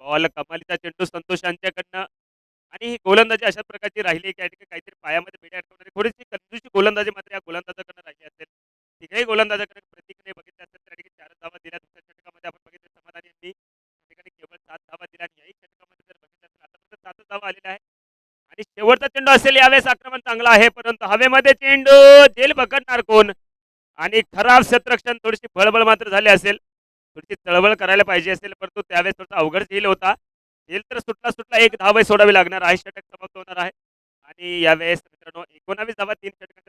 Ball कमालीचा चेंडू संतोष यांच्याकडनं. आणि ही गोलंदाजी अशा प्रकारची राहिली की ठिकाणी काहीतरी पायामध्ये बेड्या अडकवणारी थोडीशी कंजूशी गोलंदाजी मात्र या गोलंदाजाकडनं राहिली असेल. तिघाही गोलंदाजाकडे प्रतीकने बघितले असेल त्या ठिकाणी चार धावा दिल्या. दुसऱ्या षटकामध्ये आपण बघितलं समाधानी यांनी त्या ठिकाणी केवळ सात धावा दिल्या आणि याही षटकामध्ये जर बघितलं असेल आतापर्यंत सातच धावा आलेला आहे आणि शेवटचा चेंडू असेल यावेळेस आक्रमण चांगला आहे परंतु हवेमध्ये चेंडू जेल पकडणार कोण? आणि खराब शत्रक्षण थोडीशी बळबळ मात्र झाली असेल. थोडीशी चळवळ करायला पाहिजे असेल परंतु त्यावेळेस थोडासा अवघड झेल होता. झेल तर सुटला सुटला एक धाव सोडावी लागणार आहे षटक समाप्त होणार आहे. आणि यावेळेस मित्रांनो एकोणावीस धावा तीन षटक